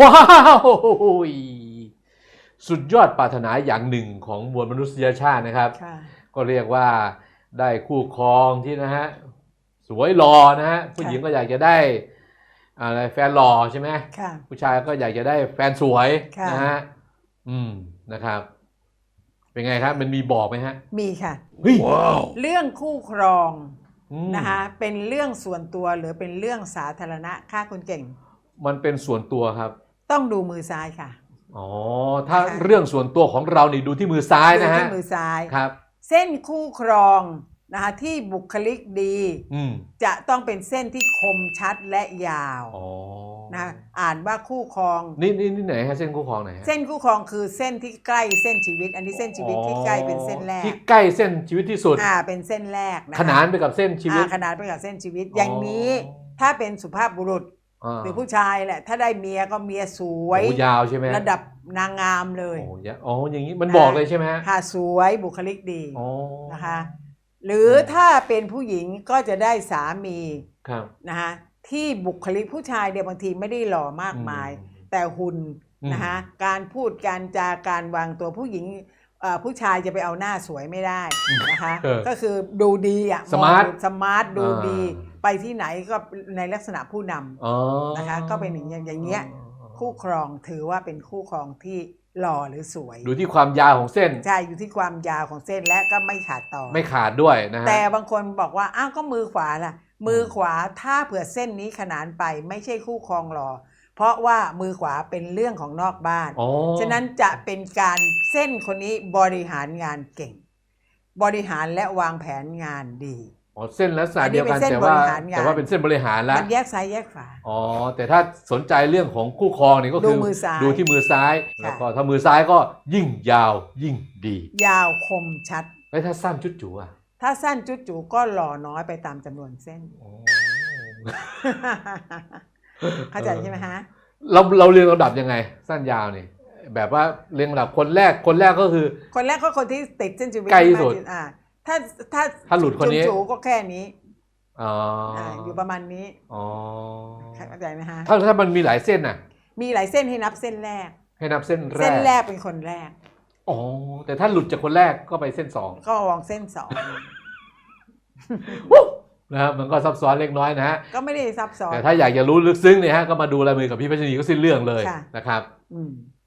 ว้าวสุดยอดปรารถนาอย่างหนึ่งของมวลมนุษยชาตินะครับค่ะก็เรียกว่าได้คู่ครองที่นะฮะสวยหล่อนะฮะผู้หญิงก็อยากจะได้อะไรแฟนหล่อใช่ไหมค่ะผู้ชายก็อยากจะได้แฟนสวยค่ะนะฮะอืมนะครับ เป็นไงครับ มันมีบอกไหมฮะ มีค่ะเฮ้ยเรื่องคู่ครองอืมนะคะเป็นเรื่องส่วนตัวหรือเป็นเรื่องสาธารณะค่าคุณเก่ง มันเป็นส่วนตัวครับ ต้องดูมือซ้ายค่ะ อ๋อ ถ้านะคะเรื่องส่วนตัวของเรานี่ดูที่มือซ้ายดูนะฮะ ที่มือซ้าย ครับ เส้นคู่ครองนะคะที่บุคลิกดี อืมจะต้องเป็นเส้นที่คมชัดและยาวอ๋อนะคะอ่านว่าคู่ครอง นี่นี่นี่ไหนฮะเส้นคู่ครองไหนฮะเส้นคู่ครองคือเส้นที่ใกล้เส้นชีวิต อันนี้เส้นชีวิตที่ใกล้เป็นเส้นแรกที่ใกล้เส้นชีวิตที่สุด อ่าเป็นเส้นแรกนะคะขนานไปกับเส้นชีวิต อ่าขนานไปกับเส้นชีวิต อย่างนี้ ถ้าเป็นสุภาพบุรุษาหรือผู้ชายแหละ ถ้าได้เมียก็เมียสวยโอ้ยาวใช่ไหมระดับนางงามเลยโอ้ยอ๋ออย่างนี้มันบอกเลยใช่ไหมฮะค่ะสวยบุคลิกดีอ๋อนะคะหรือถ้าเป็นผู้หญิงก็จะได้สามีครับนะคะที่บุคลิกผู้ชายเดี๋ยวบางทีไม่ได้หล่อมากมาย แต่หุ่นอืมนะคะการพูดการจาการวางตัวผู้หญิงเอ่อ ผู้ชายจะไปเอาหน้าสวยไม่ได้นะคะเออก็คือดูดีอะสมาร์ทองสมาร์ทดูดีอ่าไปที่ไหนก็ในลักษณะผู้นำอ๋อนะคะ ก็เป็นอย่างอย่างเงี้ยคู่ครองถือว่าเป็นคู่ครองที่หล่อหรือสวย ดูที่ความยาวของเส้น ใช่ อยู่ที่ความยาวของเส้นและก็ไม่ขาดต่อ ไม่ขาดด้วยนะฮะแต่บางคนบอกว่า อ้าว ก็มือขวาล่ะ มือขวาถ้าเผื่อเส้นนี้ขนานไปไม่ใช่คู่ครองหล่อ เพราะว่ามือขวาเป็นเรื่องของนอกบ้าน อ๋อฉะนั้นจะเป็นการเส้นคนนี้บริหารงานเก่ง บริหารและวางแผนงานดี อ๋อเส้นลักษณะอันนี้เดียวกันเป็นเส้นแต่ว่าบริหารงาน แต่ว่าเป็นเส้นบริหารแล้วมันแยกซ้ายแยกขวา อ๋อแต่ถ้าสนใจเรื่องของคู่ครองนี่ก็คือดูมือซ้ายดูที่มือซ้ายค่ะ แล้วก็ถ้ามือซ้ายก็ยิ่งยาวยิ่งดียาวคมชัด แล้วถ้าสั้นจุดจูอะถ้าสั้นจุดจูก็หล่อน้อยไปตามจำนวนเส้นอ๋อ เข้าใจใช่ไหมฮะเราเราเรียงลำดับยังไง สั้นยาวนี่แบบว่าเรียงลำดับคนแรกคนแรกก็คือ คนแรกก็คนที่ติดเส้นชีวิตใกล้ที่สุดมากอ่าถ้าถ้าถ้าหลุดคนนี้จูๆก็แค่นี้อ๋อออ่าอยู่ประมาณนี้อ๋อเข้าใจไหมฮะถ้าถ้ามันมีหลายเส้นน่ะ มีหลายเส้นให้นับเส้นแรก ให้นับเส้นแรกเส้นแรกเป็นคนแรกอ๋อแต่ถ้าหลุดจากคนแรกก็ไปเส้นสองก็วางเส้นสอง นะครับมันก็ซับซ้อนเล็กน้อยนะฮะก็ไม่ได้ซับซ้อนแต่ถ้าอยากจะรู้ลึกซึ้งเนี่ยฮะก็มาดูลายมือกับพี่พัชนีก็สิ้นเรื่องเลยค่ะ นะครับ อืม